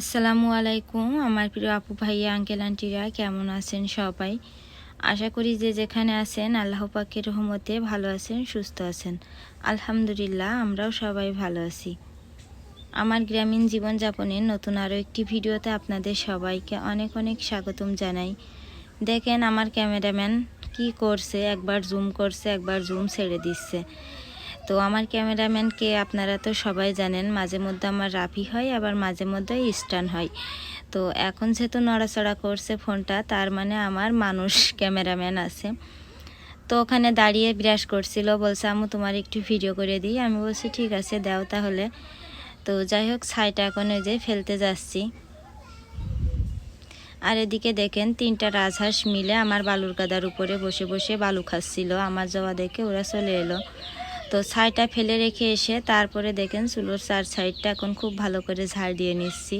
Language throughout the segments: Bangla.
আসসালামু আলাইকুম, আমার প্রিয় আপু ভাইয়া, আঙ্কেল, আন্টিরা, কেমন আছেন সবাই? আশা করি যে যেখানে আছেন, আল্লাহ পাকের রহমতে ভালো আছেন, সুস্থ আছেন। আলহামদুলিল্লাহ, আমরাও সবাই ভালো আছি। আমার গ্রামীণ জীবনযাপনের নতুন আরও একটি ভিডিওতে আপনাদের সবাইকে অনেক অনেক স্বাগতম জানাই। দেখেন আমার ক্যামেরাম্যান কি করছে, একবার জুম করছে, একবার জুম ছেড়ে দিচ্ছে। তো আমার ক্যামেরাম্যানকে আপনারা তো সবাই জানেন, মাঝে মধ্যে আমার রাফি হয়, আবার মাঝে মধ্যে স্টান হয়। তো এখন যেহেতু নড়াচড়া করছে ফোনটা, তার মানে আমার মানুষ ক্যামেরাম্যান আছে। তো ওখানে দাঁড়িয়ে বিরাজ করছিল, বলছে আমু তোমার একটু ভিডিও করে দিই। আমি বলছি, ঠিক আছে, দাও তাহলে। তো যাই হোক, ছাইটা এখন ওই যে ফেলতে যাচ্ছি। আর এদিকে দেখেন, তিনটা রাজহাঁস মিলে আমার বালুর কাদার উপরে বসে বসে বালু খাচ্ছিল। আমার যাওয়া দেখে ওরা চলে এলো। তো ছাইটা ফেলে রেখে এসে তারপরে দেখেন চুলোর চার সাইডটা এখন খুব ভালো করে ঝাড় দিয়ে নিচ্ছি।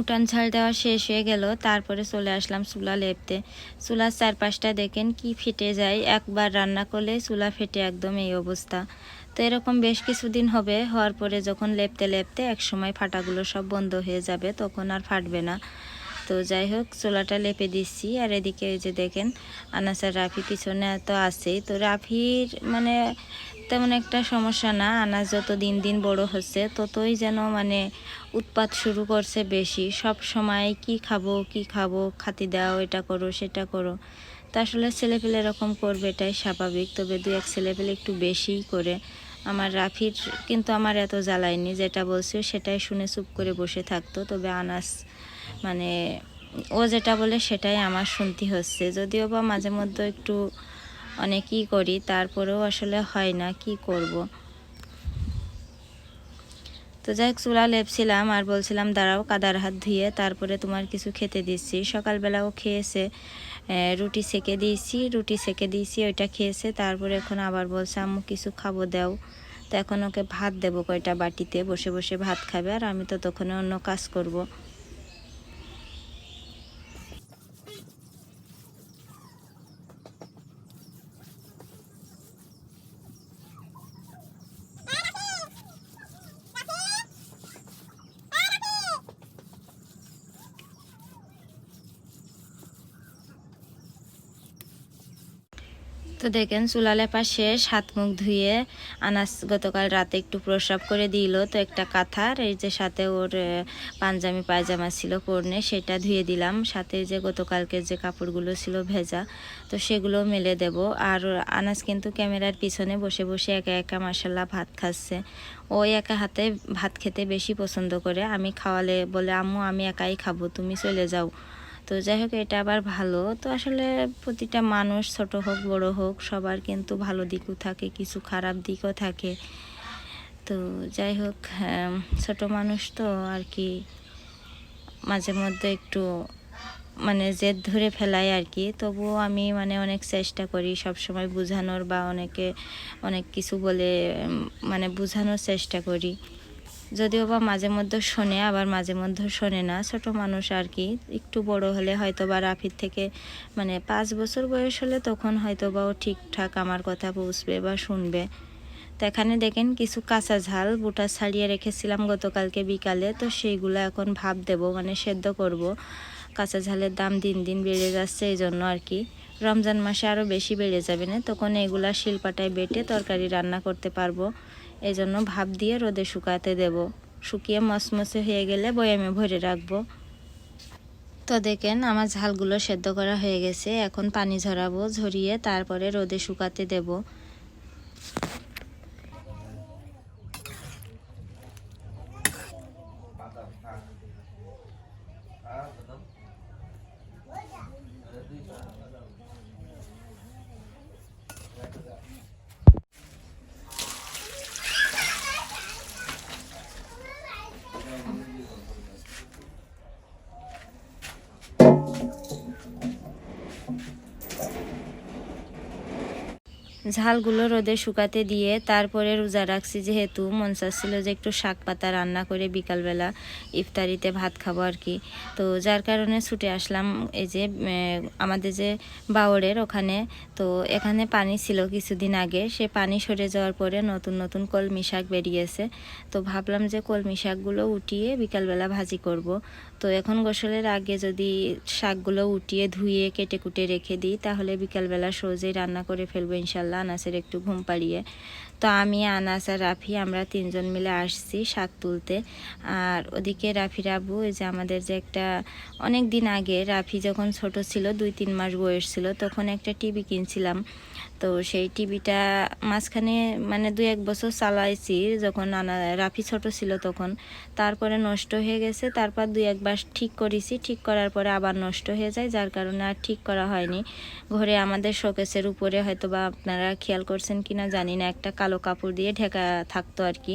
উঠান ঝাল দেওয়া শেষ হয়ে গেল। তারপরে চলে আসলাম চুলা লেপতে। চুলার চারপাশটা দেখেন কি ফেটে যায়। একবার রান্না করলে চুলা ফেটে একদম এই অবস্থা। তো এরকম বেশ কিছুদিন হবে। হওয়ার পরে যখন লেপতে লেপতে এক সময় ফাটাগুলো সব বন্ধ হয়ে যাবে, তখন আর ফাটবে না। তো যাই হোক, চুলাটা লেপে দিচ্ছি। আর এদিকে যে দেখেন, আনাসার রাফি পিছনে তো আছেই। তো রাফির মানে তেমন একটা সমস্যা না। আনাজ যত দিন দিন বড় হচ্ছে, ততই যেন মানে উৎপাত শুরু করছে বেশি। সব সময় কি খাব কি খাব, খাতি দাও, এটা করো, সেটা করো। তা আসলে ছেলেপেলে এরকম করবে, এটাই স্বাভাবিক। তবে দু এক ছেলেপেলে একটু বেশিই করে। আমার রাফির কিন্তু আমার এত জ্বালায়নি, যেটা বলছে সেটাই শুনে চুপ করে বসে থাকতো। তবে আনাস মানে ও যেটা বলে সেটাই আমার শুনতে হচ্ছে। যদিও বা মাঝে মধ্যে একটু অনেকই করি, তারপরেও আসলে হয় না, কি করব। তো যাই চুলা লেপছিলাম আর বলছিলাম, দাঁড়াও, কাদার হাত ধুয়ে তারপরে তোমার কিছু খেতে দিচ্ছি সকালবেলাও খেয়েছে রুটি সেকে দিয়েছি, রুটি সেকে দিয়েছি, ওইটা খেয়েছে, তারপরে এখন আবার বলছে, আম্মু, কিছু খাব, দাও তো এখন ওকে ভাত দেবো কয়টা বাটিতে, বসে বসে ভাত খাবে, আর আমি তো তখন অন্য কাজ করব। তো দেখেন চুলা লেপা শেষ, হাত মুখ ধুয়ে আনাস গতকাল রাতে একটু প্রসাব করে দিল। তো একটা কাঁথার, এই যে সাথে ওর পাঞ্জামি পায়জামা ছিল পরনে, সেটা ধুয়ে দিলাম। সাথে যে গতকালকে যে কাপড়গুলো ছিল ভেজা, তো সেগুলো মেলে দেব। আর আনাস কিন্তু ক্যামেরার পিছনে বসে বসে একা একা মাসাল্লাহ ভাত খাচ্ছে। ওই একা হাতে ভাত খেতে বেশি পছন্দ করে। আমি খাওয়ালে বলে, আম্মু, আমি একাই খাব, তুমি চলে যাও। তো যাই হোক, এটা আবার ভালো। তো আসলে প্রতিটা মানুষ, ছোট হোক, বড় হোক, সবার কিন্তু ভালো দিকও থাকে, কিছু খারাপ দিকও থাকে। তো যাই হোক ছোট মানুষ তো আর কি মাঝে মধ্যে একটু মানে জেদ ধরে ফেলাই আর কি। তবুও আমি মানে অনেক চেষ্টা করি সব সময় বোঝানোর বা অনেকে অনেক কিছু বলে মানে বোঝানোর চেষ্টা করি। যদিও বা মাঝে মধ্যে শোনে, আবার মাঝে মধ্যে শোনে না। ছোট মানুষ আর কি, একটু বড় হলে হয়তো বা রাফির থেকে মানে পাঁচ বছর বয়স হলে তখন হয়তো বা ও ঠিকঠাক আমার কথা বুঝবে বা শুনবে। তো এখানে দেখেন কিছু কাঁচা ঝাল, বুটা ছাড়িয়ে রেখেছিলাম গতকালকে বিকালে, তো সেইগুলো এখন ভাব দেব মানে সেদ্ধ করব। কাঁচা ঝালের দাম দিন দিন বেড়ে যাচ্ছে এই জন্য আর কি। রমজান মাসে আরও বেশি বেড়ে যাবে না, তখন এগুলা শিলপাটায় বেটে তরকারি রান্না করতে পারব। এই জন্য ভাপ দিয়ে রোদে শুকাতে দেব। শুকিয়ে মসমসে হয়ে গেলে বয়ামে ভরে রাখব। তো দেখেন, আমার ঝালগুলো সেদ্ধ করা হয়ে গেছে। এখন পানি ঝরাবো, ঝরিয়ে তারপরে রোদে শুকাতে দেব। ঝালগুলো রোদে শুকাতে দিয়ে তারপরে রোজা রাখছি যেহেতু মন চাচ্ছিল যে একটু শাক পাতা রান্না করে বিকালবেলা ইফতারিতে ভাত খাব আর কি। তো যার কারণে ছুটে আসলাম এই যে আমাদের যে বাওড়ের ওখানে। তো এখানে পানি ছিল কিছুদিন আগে। সে পানি সরে যাওয়ার পরে নতুন নতুন কলমি শাক বেরিয়েছে। তো ভাবলাম যে কলমি শাকগুলো উঠিয়ে বিকালবেলা ভাজি করব। তো এখন গোসলের আগে যদি শাকগুলো উঠিয়ে ধুয়ে কেটে কুটে রেখে দিই, তাহলে বিকালবেলা সহজেই রান্না করে ফেলব ইনশাল্লাহ, আনাসের একটু ঘুম পাড়িয়ে। তো আমি, আনাস আর রাফি, আমরা তিনজন মিলে আসছি শাক তুলতে। আর ওদিকে রাফি রাবু যে আমাদের যে একটা, অনেক দিন আগে রাফি যখন ছোট ছিল, দুই তিন মাস বয়স ছিল, তখন একটা টিভি কিনছিলাম। তো সেই টিভিটা মাঝখানে মানে দুই এক বছর চালাইছি, যখন নানা রাফি ছোট ছিল তখন। তারপরে নষ্ট হয়ে গেছে, তারপর দুই একবার ঠিক করেছি। ঠিক করার পরে আবার নষ্ট হয়ে যায়, যার কারণে আর ঠিক করা হয়নি। ঘরে আমাদের শোকেসের উপরে হয়তো বা আপনারা খেয়াল করছেন কিনা জানি না, একটা কালো কাপড় দিয়ে ঢেকা থাকতো আর কি।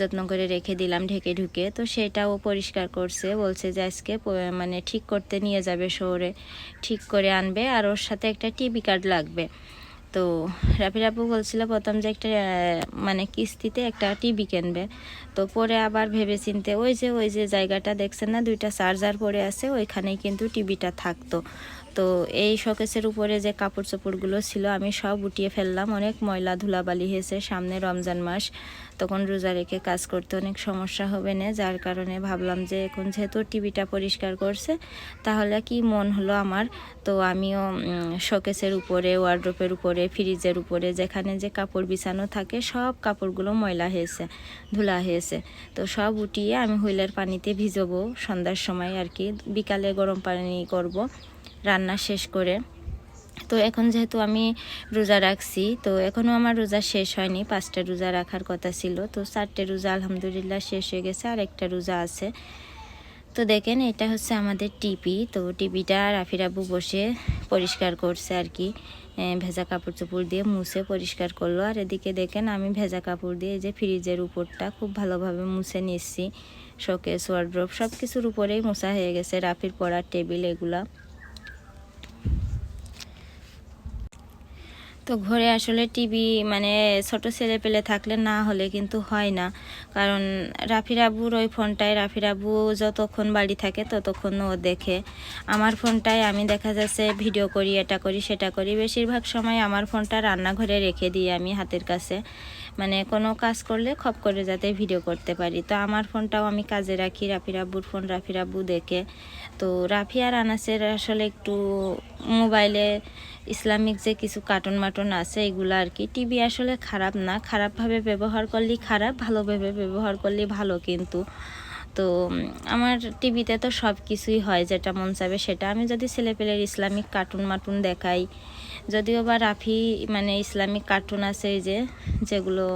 যত্ন করে রেখে দিলাম ঢেকে ঢুকে। তো সেটাও পরিষ্কার করছে, বলছে যে আজকে মানে ঠিক করতে নিয়ে যাবে শহরে, ঠিক করে আনবে। আর ওর সাথে একটা টিভি কার্ড লাগবে। তো রাফির আপু বলছিল প্রথম যে একটা মানে কিস্তিতে একটা টিভি কিনবে। তো পরে আবার ভেবে চিনতে ওই যে ওই যে জায়গাটা দেখছেন না, দুইটা চার্জার পরে আছে, ওইখানেই কিন্তু টিভিটা থাকতো। তো এই শোকেসের উপরে যে কাপড় চোপড়গুলো ছিল, আমি সব উঠিয়ে ফেললাম। অনেক ময়লা ধুলাবালি হয়েছে সামনে রমজান মাস। তখন রোজা রেখে কাজ করতে অনেক সমস্যা হবে না, যার কারণে ভাবলাম যে এখন যেহেতু টিভিটা পরিষ্কার করছে, তাহলে কি মন হলো আমার? তো আমিও শোকেসের উপরে, ওয়ার্ড্রোপের উপরে, ফ্রিজের উপরে, যেখানে যে কাপড় বিছানো থাকে, সব কাপড়গুলো ময়লা হয়েছে, ধুলা হয়েছে। তো সব উঠিয়ে আমি হুইলের পানিতে ভিজবো, সন্ধ্যার সময় আর কি, বিকালে গরম পানি করব, রান্না শেষ করে। তো এখন যেহেতু আমি রোজা রাখছি, তো এখনও আমার রোজা শেষ হয়নি। পাঁচটা রোজা রাখার কথা ছিল। তো চারটে রোজা আলহামদুলিল্লাহ শেষ হয়ে গেছে, আর একটা রোজা আছে। তো দেখেন, এটা হচ্ছে আমাদের টিপি। তো টিপিটা রাফিরাবু বসে পরিষ্কার করছে আর কি। ভেজা কাপড় চোপড় দিয়ে মুছে পরিষ্কার করল। আর এদিকে দেখেন, আমি ভেজা কাপড় দিয়ে যে ফ্রিজের উপরটা খুব ভালোভাবে মুছে নিচ্ছি। শোকেস ওয়ার্ড্রোপ সব কিছুর উপরেই মোছা হয়ে গেছে, রাফির পড়ার টেবিল, এগুলা। তো ঘরে আসলে টিভি মানে ছোট ছেলে পেলে থাকলে না হলে কিন্তু হয় না। কারণ রাফির আবুর ওই ফোনটায়, রাফির আবু যতক্ষণ বাড়ি থাকে ততক্ষণ ও দেখে। আমার ফোনটায় আমি দেখা যাচ্ছে ভিডিও করি, এটা করি, সেটা করি। বেশিরভাগ সময় আমার ফোনটা রান্নাঘরে রেখে দিই আমি হাতের কাছে। মানে কোনো কাজ করলে খপ করে যাতে ভিডিও করতে পারি। তো আমার ফোনটাও আমি কাজে রাখি রাফি রাব্বুর ফোন, রাফি রাব্বু দেখে। তো রাফি আর আনাসের আসলে একটু মোবাইলে ইসলামিক যে কিছু কার্টুন মাটুন আছে এগুলো আর কি। টিভি আসলে খারাপ না, খারাপভাবে ব্যবহার করলে খারাপ, ভালোভাবে ব্যবহার করলে ভালো কিন্তু। তো আমার টিভিতে তো সব কিছুই হয়, যেটা মন চাবে সেটা। আমি যদি ছেলেপেলের ইসলামিক কার্টুন মাটুন দেখাই, যদিও বা রাফি মানে ইসলামিক কার্টুন আছে যে, যেগুলো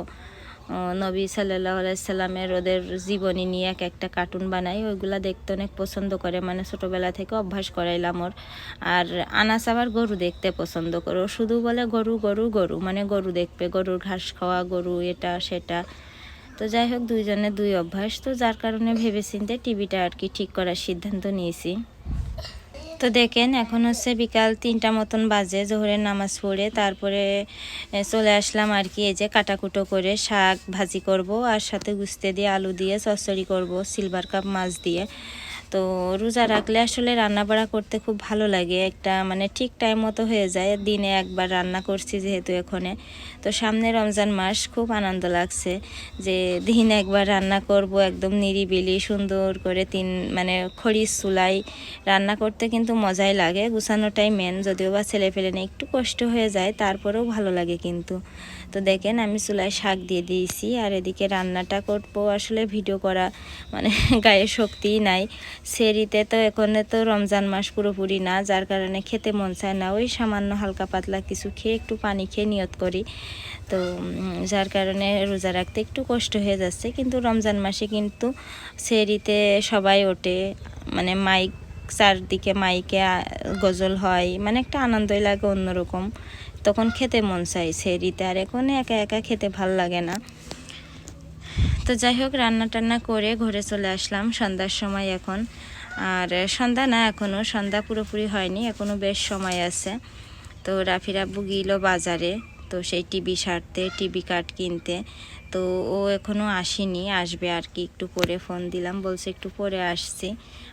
নবী সাল্লাহ সাল্লামের ওদের জীবনী নিয়ে এক একটা কার্টুন বানাই, ওইগুলো দেখতে অনেক পছন্দ করে। মানে ছোটোবেলা থেকে অভ্যাস করাইলাম ওর। আর আনাস আবার গরু দেখতে পছন্দ করো। শুধু বলে গরু গরু গরু মানে গরু দেখবে। গরুর ঘাস খাওয়া, গরু এটা, সেটা। তো যাই হোক, দুইজনে দুই অভ্যাস। তো যার কারণে ভেবেচিন্তে টিভিটা আর কি ঠিক করার সিদ্ধান্ত নিয়েছি। তো দেখেন, এখন হচ্ছে বিকাল তিনটা মতন বাজে, জোহরের নামাজ পড়ে। তারপরে চলে আসলাম আর কি, এই যে কাটাকুটো করে শাক ভাজি করব, আর সাথে গুস্তে দিয়ে আলু দিয়ে চচ্চড়ি করব, সিলভার কাপ মাছ দিয়ে। তো রোজা রাখলে আসলে রান্না বাড়া করতে খুব ভালো লাগে। একটা মানে ঠিক টাইম মতো হয়ে যায়। দিনে একবার রান্না করছি যেহেতু এখানে। তো সামনে রমজান মাস, খুব আনন্দ লাগছে যে দিন একবার রান্না করব একদম নিরিবিলি, সুন্দর করে তিন মানে খড়ির চুলাই রান্না করতে কিন্তু মজাই লাগে। গুছানোটাই মেন যদিও বা ছেলে ফেলে নেই একটু কষ্ট হয়ে যায়, তারপরেও ভালো লাগে কিন্তু। তো দেখেন আমি চুলায় শাক দিয়ে দিয়েছি আর এদিকে রান্নাটা করব। আসলে ভিডিও করা মানে গায়ে শক্তিই নাই। সেরিতে তো এখানে তো রমজান মাস পুরোপুরি না, যার কারণে খেতে মন চায় না। ওই সামান্য হালকা পাতলা কিছু খেয়ে একটু পানি খেয়ে নিয়ত করি। তো যার কারণে রোজা রাখতে একটু কষ্ট হয়ে যাচ্ছে। কিন্তু রমজান মাসে কিন্তু সেরিতে সবাই ওঠে। মানে মাইক, চারদিকে মাইকে গজল হয়। মানে একটা আনন্দই লাগে অন্যরকম। তখন খেতে মন চাই সেরিতে। আর এখন একা একা খেতে ভালো লাগে না। তো যাই হোক, রান্না টান্না করে ঘরে চলে আসলাম সন্ধ্যার সময় এখন। আর সন্ধ্যা না এখনও সন্ধ্যা পুরোপুরি হয়নি এখনও বেশ সময় আছে। তো রাফির আব্বু গিল বাজারে, তো সেই টিভি সারতে, টিভি কার্ড কিনতে। তো ও এখনও আসেনি, আসবে আর কি, একটু পরে ফোন দিলাম, বলছে একটু পরে আসছি।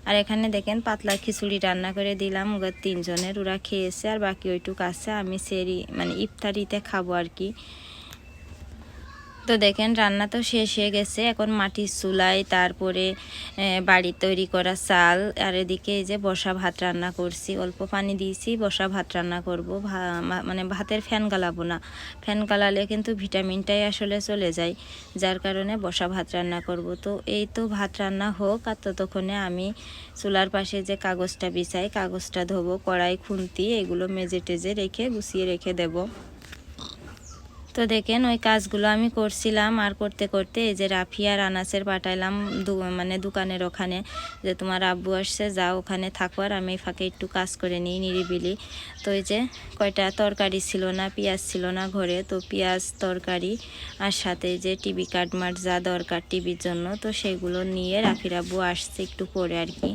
আর এখানে দেখেন, পাতলা খিচুড়ি রান্না করে দিলাম ওদের তিনজনের, ওরা খেয়েছে আর বাকি ওইটুক আছে, আমি সেরি মানে ইফতারিতে খাব আর কি। তো দেখেন, রান্না তো শেষ হয়ে গেছে। এখন মাটির চুলায়, তারপরে বাড়ি তৈরি করা চাল, আর এদিকে এই যে বসা ভাত রান্না করছি। অল্প পানি দিয়েছি, বসা ভাত রান্না করব। মানে ভাতের ফ্যান গালাবো না। ফ্যান গালালে কিন্তু ভিটামিনটাই আসলে চলে যায়, যার কারণে বসা ভাত রান্না করব। তো এই তো ভাত রান্না হোক, আর ততক্ষণে আমি চুলার পাশে যে কাগজটা বিছাই, কাগজটা ধোবো, কড়াই, খুন্তি, এগুলো মেজে টেজে রেখে গুছিয়ে রেখে দেবো। তো দেখেন, ওই কাজগুলো আমি করছিলাম আর করতে করতে এই যে রাফি আর আনাসের পাঠাইলাম মানে দোকানের ওখানে যে তোমার আব্বু আসছে, যাও ওখানে থাকো আর আমি ফাঁকে একটু কাজ করে নিই নিরিবিলি। তো এই যে কয়টা তরকারি ছিল না, পেঁয়াজ ছিল না ঘরে, তো পেঁয়াজ তরকারি আর সাথে যে টিভি কাটমাট যা দরকার টিভির জন্য, তো সেগুলো নিয়ে রাফির আব্বু আসছে একটু পরে আর কি।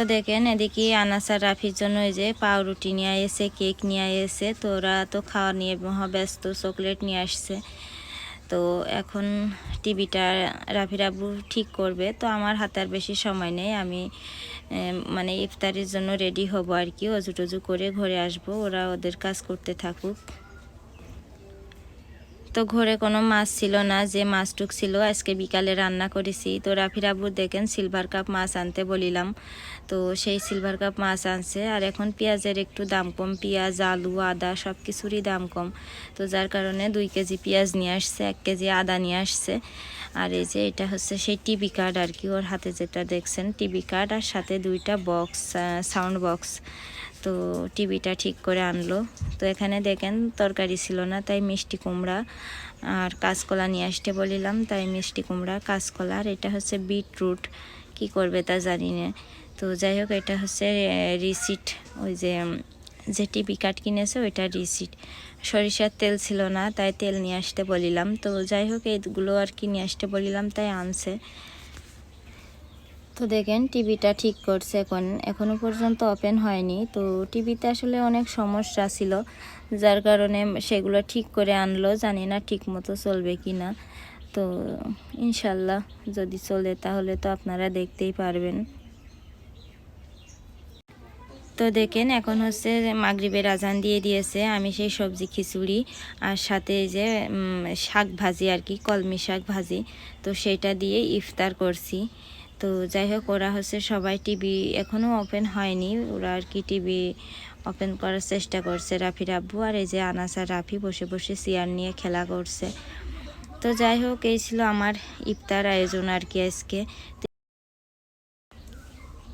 তো দেখেন এদিকে আনাসার রাফির জন্য এই যে পাউরুটি নিয়ে এসে, কেক নিয়ে এসে, তো ওরা তো খাওয়া নিয়ে মহা ব্যস্ত, চকলেট নিয়ে আসছে। তো এখন টিভিটা রাফির আব্বু ঠিক করবে, তো আমার হাতে আর বেশি সময় নেই। আমি মানে ইফতারির জন্য রেডি হব আর কি অজু টজু করে ঘরে আসব, ওরা ওদের কাজ করতে থাকুক। তো ঘরে কোনো মাছ ছিল না, যে মাছটুক ছিল, আজকে বিকালে রান্না করেছি। তো রাফির আব্বু দেখেন সিলভার কাপ মাছ আনতে বলিলাম। তো সেই সিলভার কাপ মাছ আনছে, আর এখন পেঁয়াজের একটু দাম কম। পেঁয়াজ, আলু, আদা সব কিছুরই দাম কম। তো যার কারণে দুই কেজি পেঁয়াজ নিয়ে আসছে, এক কেজি আদা নিয়ে আসছে। আর এই যে এটা হচ্ছে সেই টিভি কার্ড আর কি, ওর হাতে যেটা দেখছেন টিভি কার্ড আর সাথে দুইটা বক্স সাউন্ড বক্স তো টিভিটা ঠিক করে আনলো। তো এখানে দেখেন, তরকারি ছিল না, তাই মিষ্টি কুমড়া আর কাঁচকলা নিয়ে আসতে বলিলাম, তাই মিষ্টি কুমড়া, কাঁচকলা আর এটা হচ্ছে বিটরুট। কি করবে তা জানি না। তো যাই হোক, এটা হচ্ছে রিসিট, ওই যে যে টিভি কার্ড কিনেছে, ওইটা রিসিট। সরিষার তেল ছিল না, তাই তেল নিয়ে আসতে বলিলাম। তো যাই হোক এইগুলো আর কি নিয়ে আসতে বলিলাম, তাই আনছে। তো দেখেন, টিভিটা ঠিক করছে এখন। এখনও পর্যন্ত ওপেন হয়নি। তো টিভিতে আসলে অনেক সমস্যা ছিল, যার কারণে সেগুলো ঠিক করে আনলো। জানি না ঠিক মতো চলবে কি না তো ইনশাল্লাহ যদি চলে, তাহলে তো আপনারা দেখতেই পারবেন। তো দেখেন, এখন হচ্ছে মাগরিবের আজান দিয়ে দিয়েছে। আমি সেই সবজি খিচুড়ি আর সাথে যে শাক ভাজি আর কি, কলমি শাক ভাজি। তো সেটা দিয়ে ইফতার করছি। তো যাই হোক, ওরা হচ্ছে সবাই টিভি এখনও ওপেন হয়নি। ওরা আর কি টিভি ওপেন করার চেষ্টা করছে রাফি রাব্বু আর এই যে আনাস রাফি বসে বসে চেয়ার নিয়ে খেলা করছে। তো যাই হোক, এই ছিল আমার ইফতার আয়োজন আর কি আজকে।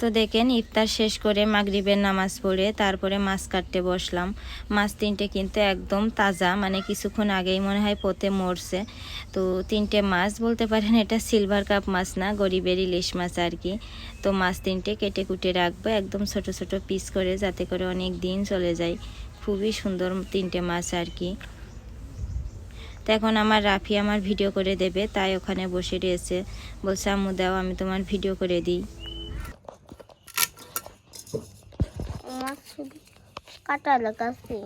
তো দেখেন, ইফতার শেষ করে মাগরিবের নামাজ পড়ে তারপরে মাছ কাটতে বসলাম। মাছ তিনটে কিন্তু একদম তাজা মানে কিছুক্ষণ আগেই মনে হয় পোতে মরছে। তো তিনটে মাছ, বলতে পারেন এটা সিলভার কাপ মাছ না, গরিবের ইলিশ মাছ আর কি। তো মাছ তিনটে কেটে কুটে রাখব, একদম ছোট ছোট পিস করে যাতে করে অনেক দিন চলে যায়। খুবই সুন্দর তিনটে মাছ আর কি। তো এখন আমার রাফি আমার ভিডিও করে দেবে, তাই ওখানে বসে রয়েছে। বলছে, আম্মু, দাও, আমি তোমার ভিডিও করে দিই। আমার ছবি কাটা লাগাচ্ছি